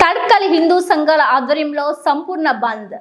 తడ్కల్ హిందూ సంఘాల ఆధ్వర్యంలో సంపూర్ణ బంద్.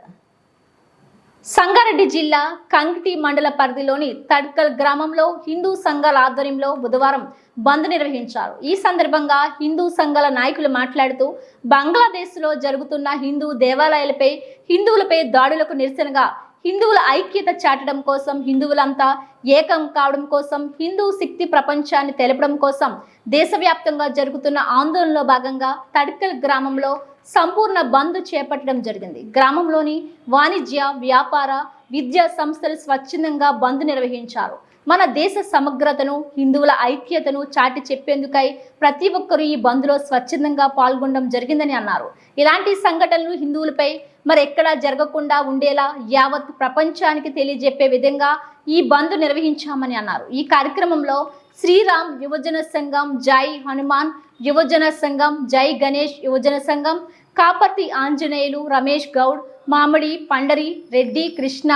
సంగారెడ్డి జిల్లా కంకిటి మండల పరిధిలోని తడ్కల్ గ్రామంలో హిందూ సంఘాల ఆధ్వర్యంలో బుధవారం బంద్ నిర్వహించారు. ఈ సందర్భంగా హిందూ సంఘాల నాయకులు మాట్లాడుతూ బంగ్లాదేశ్లో జరుగుతున్న హిందూ దేవాలయాలపై హిందువులపై దాడులకు నిరసనగా హిందువుల ఐక్యత చాటడం కోసం హిందువులంతా ఏకం కావడం కోసం హిందూ శక్తి ప్రపంచాన్ని తెలపడం కోసం దేశవ్యాప్తంగా జరుగుతున్న ఆందోళనలో భాగంగా తడికల్ గ్రామంలో సంపూర్ణ బంద్ చేపట్టడం జరిగింది. గ్రామంలోని వాణిజ్య వ్యాపార విద్యా సంస్థలు స్వచ్ఛందంగా బంద్ నిర్వహించారు. మన దేశ సమగ్రతను హిందువుల ఐక్యతను చాటి చెప్పేందుకై ప్రతి ఒక్కరూ ఈ బంద్లో స్వచ్ఛందంగా పాల్గొనడం జరిగిందని అన్నారు. ఇలాంటి సంఘటనలు హిందువులపై మరి ఎక్కడా జరగకుండా ఉండేలా యావత్ ప్రపంచానికి తెలియజెప్పే విధంగా ఈ బంద్ నిర్వహించామని అన్నారు. ఈ కార్యక్రమంలో శ్రీరామ్ యువజన సంఘం జై హనుమాన్ యువజన సంఘం జై గణేష్ యువజన సంఘం కాపర్తి ఆంజనేయులు రమేష్ గౌడ్ మామిడి పండరి రెడ్డి కృష్ణ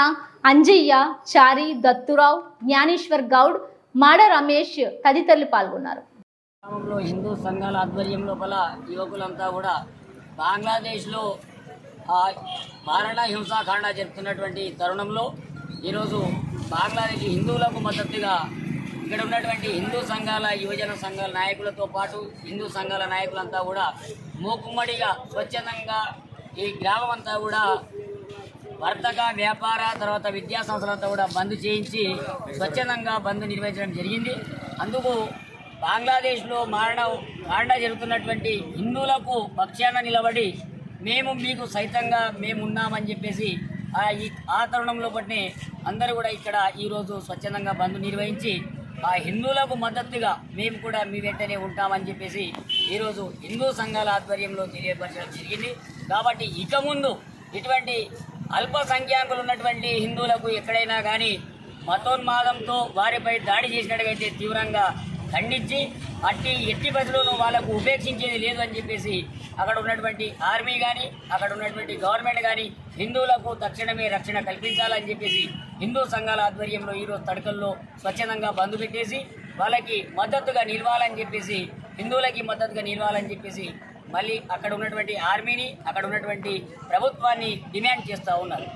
అంజయ్య చారి దత్తురావు జ్ఞానేశ్వర్ గౌడ్ మాడ రమేష్ తదితరులు పాల్గొన్నారు. గ్రామంలో హిందూ సంఘాల ఆధ్వర్యం లోపల యువకులంతా కూడా బంగ్లాదేశ్లో మారణ హింసాకాండ జరుపుతున్నటువంటి తరుణంలో ఈరోజు బంగ్లాదేశ్ హిందువులకు మద్దతుగా ఇక్కడ ఉన్నటువంటి హిందూ సంఘాల యువజన సంఘాల నాయకులతో పాటు హిందూ సంఘాల నాయకులంతా కూడా మూకుమ్మడిగా స్వచ్ఛందంగా ఈ గ్రామం అంతా కూడా వర్తక వ్యాపార తర్వాత విద్యా సంస్థలంతా కూడా బంద్ చేయించి స్వచ్ఛందంగా బంద్ నిర్వహించడం జరిగింది. అందుకు బంగ్లాదేశ్లో మారణ మారణ జరుగుతున్నటువంటి హిందువులకు పక్షాన నిలబడి మేము మీకు సైతంగా మేము ఉన్నామని చెప్పేసి ఈ ఆ తరుణంలో బట్టి అందరూ కూడా ఇక్కడ ఈరోజు స్వచ్ఛందంగా బంద్ నిర్వహించి ఆ హిందువులకు మద్దతుగా మేము కూడా మీ వెంటనే ఉంటామని చెప్పేసి ఈరోజు హిందూ సంఘాల ఆధ్వర్యంలో తెలియపరచడం జరిగింది. కాబట్టి ఇక ముందు ఇటువంటి అల్పసంఖ్యాకులు ఉన్నటువంటి హిందువులకు ఎక్కడైనా కానీ మతోన్మాదంతో వారిపై దాడి చేసినట్టుగైతే తీవ్రంగా ఖండించి అట్టి ఎట్టి బస్సులోనూ వాళ్ళకు ఉపేక్షించేది లేదు అని చెప్పేసి అక్కడ ఉన్నటువంటి ఆర్మీ కానీ అక్కడ ఉన్నటువంటి గవర్నమెంట్ కానీ హిందువులకు తక్షణమే రక్షణ కల్పించాలని చెప్పేసి హిందూ సంఘాల ఆధ్వర్యంలో ఈరోజు తడకల్లో స్వచ్ఛందంగా బంధు పెట్టేసి వాళ్ళకి మద్దతుగా నిలవాలని చెప్పేసి హిందువులకి మద్దతుగా నిలవాలని చెప్పేసి మళ్ళీ అక్కడ ఉన్నటువంటి ఆర్మీని అక్కడ ఉన్నటువంటి ప్రభుత్వాన్ని డిమాండ్ చేస్తూ ఉన్నారు.